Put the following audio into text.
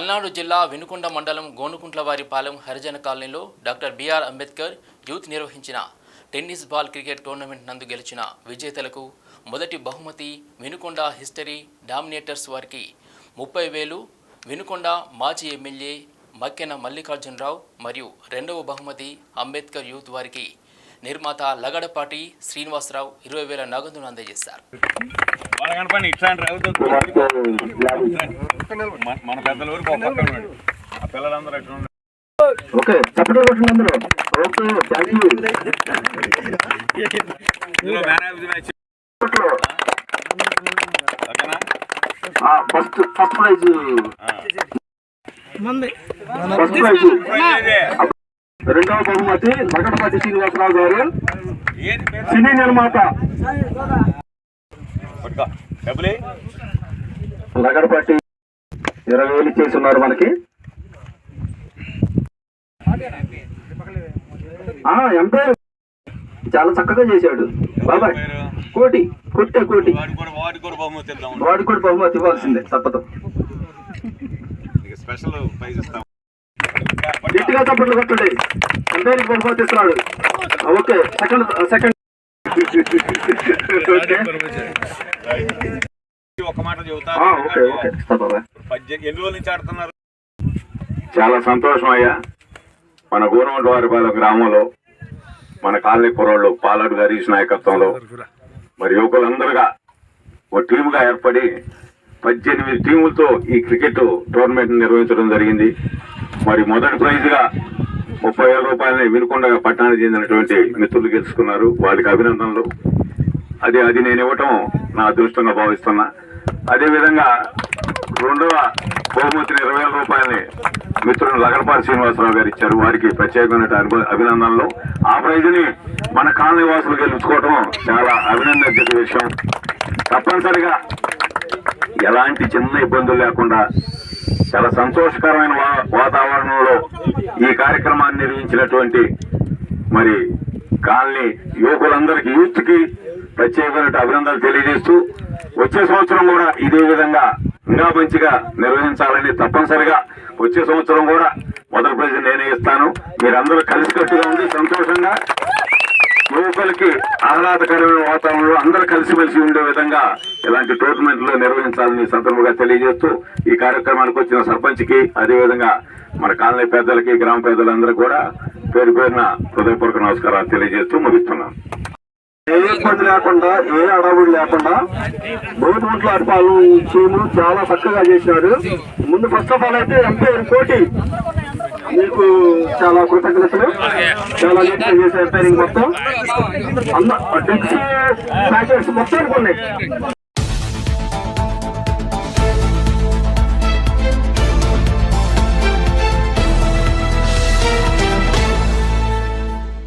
పల్నాడు జిల్లా వినుకొండ మండలం గోనుకుంట్లవారిపాలెం హరిజన కాలనీలో డాక్టర్ బిఆర్ అంబేద్కర్ యూత్ నిర్వహించిన టెన్నిస్ బాల్ క్రికెట్ టోర్నమెంట్ నందు గెలిచిన విజేతలకు మొదటి బహుమతి వినుకొండ హిస్టరీ డామినేటర్స్ వారికి ముప్పై వేలు వినుకొండ మాజీ ఎమ్మెల్యే మక్కెన మల్లికార్జునరావు మరియు రెండవ బహుమతి అంబేద్కర్ యూత్ వారికి నిర్మాత లగడపాటి శ్రీనివాసరావు ఇరవై వేల నగదును అందజేశారు. వాళ్ళ కనపడి ఇట్లాంటి మన- మన పెద్దల ఊరికి ఒక పక్కన ఉన్నాడు ఆ పిల్లలందరూ ఎట్లా ఉన్నారు ఓకే చప్పట్లు కొట్టండి అందరూ. ఓకే థ్యాంక్ యూ ఇందులో మ్యాన్ ఆఫ్ ది మ్యాచ్. ఓకేనా? First first prize. ఆ. First prize. ఇదే. రెండవ బహుమతి లగడపాటి శ్రీనివాసరావు గారు. సినీ నిర్మాత. లగడపాటి ఇరవై వేలు చేసి ఉన్నారు మనకి. ఆ, ఎంపైర్. చాలా చక్కగా చేశాడు. బాబాయ్ కోటి కొట్టే కోటి. వాడు కూడా బహుమతి ఇద్దాం వాడు కూడా బహుమతి ఇవ్వాల్సిందే తప్పదు. స్పెషల్ గట్టిగా చప్పట్లు కొట్టండి. ఎంపైర్కి బహుమతి ఇస్తున్నాడు. Okay second second. ఒక మాట ఎన్ని రోజుల నుంచి ఆడుతున్నారు? చాలా సంతోషం అయ్యా. మన గోనవంటవారిపాలెం గ్రామంలో మన కాలనీ కుర్రోళ్ళు పాలాడు హరీష్ నాయకత్వంలో మరి యువకులందరుగా ఓ టీముగా ఏర్పడి పద్దెనిమిది టీములతో ఈ క్రికెట్ టోర్నమెంట్ నిర్వహించడం జరిగింది. మరి మొదటి ప్రైజ్గా ముప్పై వేల రూపాయలని వినుకొండ పట్టణానికి చెందినటువంటి మిత్రులు గెలుచుకున్నారు. వారికి అభినందనలు. అది అది నేను ఇవ్వటం నా అదృష్టంగా భావిస్తున్నా. అదేవిధంగా రెండవ బహుమతిని ఇరవై వేల రూపాయలని మిత్రులు లగడపాటి శ్రీనివాసరావు గారు ఇచ్చారు. వారికి ప్రత్యేకమైన అభినందనలు. ఆ ప్రైజ్ని మన కాలనీ వాసులు గెలుచుకోవటం చాలా అభినందించే విషయం. తప్పనిసరిగా ఎలాంటి చిన్న ఇబ్బందులు లేకుండా చాలా సంతోషకరమైన వా- వాతావరణంలో ఈ కార్యక్రమాన్ని నిర్వహించినటువంటి మరి కాలనీ యువకులందరికీ యూత్కి ప్రత్యేకమైన అభినందనలు తెలియజేస్తూ వచ్చే సంవత్సరం కూడా ఇదే విధంగా ఇంకా మంచిగా నిర్వహించాలని తప్పనిసరిగా వచ్చే సంవత్సరం కూడా మొదటి ప్రజలు నేనే ఇస్తాను. మీరందరూ కలిసికట్టుగా ఉండి సంతోషంగా యువకులకి ఆహ్లాదకరమైన వాతావరణంలో అందరూ కలిసిమెలిసి ఉండే విధంగా ఇలాంటి టోర్నమెంట్లు నిర్వహించాలని సందర్భంగా తెలియజేస్తూ ఈ కార్యక్రమానికి వచ్చిన సర్పంచ్కి అదేవిధంగా మన కాలనీ పెద్దలకి గ్రామ పెద్దలందరూ కూడా పేరు పేరున హృదయపూర్వక నమస్కారాలు తెలియజేస్తూ ముగిస్తున్నాను ఏ ఇబ్బంది లేకుండా ఏ అడవుడు లేకుండా గవర్నమెంట్ అడిపాలు టీము చాలా చక్కగా చేశారు ముందు ఫస్ట్ ఆఫ్ ఆల్ అయితే ఎంపీ కోటి మీకు చాలా కృతజ్ఞతలు. చాలా నీట్గా చేశారు ఎంపైరింగ్ మొత్తం. అన్న మొత్తం ఉన్నాయి.